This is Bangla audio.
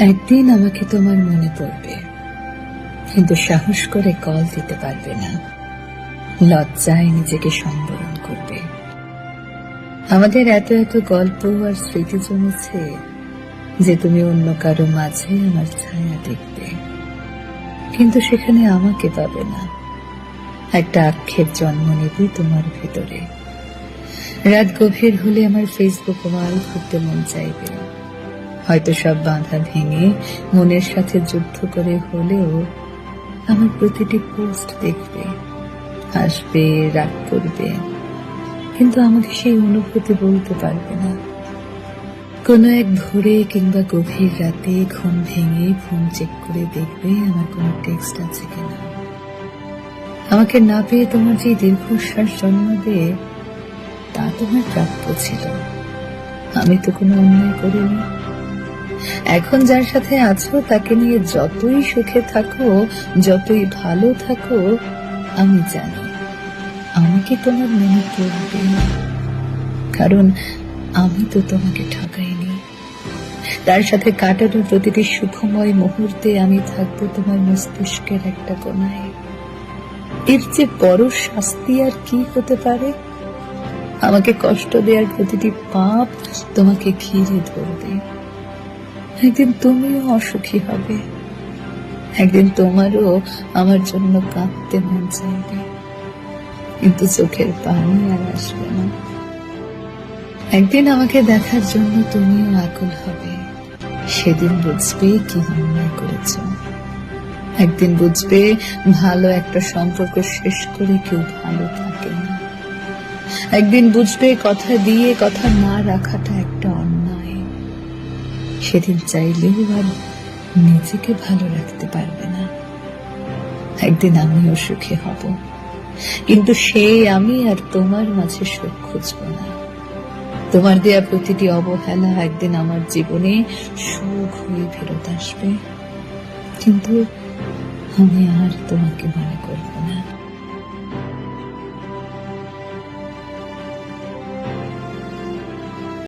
একদিন আমাকে তোমার মনে পড়বে। কিন্তু সাহস করে কল দিতে পারবে না। লজ্জায় নিজেকে সম্বরণ করবে। আমাদের এত এত গল্প আর স্মৃতি জমেছে যে তুমি অন্য কারও মাঝে আমার ছায়া দেখবে। কিন্তু সেখানে আমাকে পাবে না। একটা আক্ষেপ জন্ম নেবে তোমার ভেতরে। রাত গভীর হলে আমার ফেসবুক ওয়াল ঘুরতে মন চাইবে। হয়তো সব বাধা ভেঙে মনের সাথে যুদ্ধ করে হলেও আমার প্রতিটি পোস্ট দেখবে হাসবে রাগ করবে, কিন্তু আমাকে সেই অনুভূতি বলতে পারবে না। কোনো এক ভোরে কিংবা গভীর রাতে ঘুম ভেঙে ফোন চেক করে দেখবে আমার কোনো টেক্সট আছে কিনা। আমাকে না পেয়ে তোমার যে দীর্ঘশ্বাস জন্ম জন্মাবে তা তোমার প্রাপ্য ছিল। আমি তো কোনো অন্যায় করিনি। এখন যার সাথে আছো, তাকে নিয়ে যতই সুখে থাকো, যতই ভালো থাকো, আমি জানি আমাকে তোমার মনে না। কারণ আমি তো তোমাকে ঠকাইনি। তার সাথে কাটানো প্রতিটি সুখময় মুহূর্তে আমি থাকব তোমার মস্তিষ্কের একটা কোনায় এর যে বড় শাস্তি আর কি হতে পারে? আমাকে কষ্ট দেওয়ার প্রতিটি পাপ তোমাকে ঘিরে ধরবে। একদিন তুমিও অসুখী হবে। একদিন তোমারও আমার জন্য কাঁদতে মন চাইবে। কিন্তু চোখের পানি আর আসবে না। একদিন আমাকে দেখার জন্য তুমিও আকুল হবে। সেদিন বুঝবে কি অন্যায় করেছ। একদিন বুঝবে ভালো একটা সম্পর্ক শেষ করে কেউ ভালো থাকে না। একদিন বুঝবে কথা দিয়ে কথা না রাখাটা সেদিন চাইলেও আর নিজেকে ভালো রাখতে পারবে না। একদিন আমিও সুখী হব। কিন্তু সেই আমি আর তোমার মাঝে সুখ খুঁজব না। তোমার দেয়া প্রতিটি অবহেলা একদিন আমার জীবনে সুখ হয়ে ফেরত আসবে। কিন্তু আমি আর তোমাকে মনে করব না।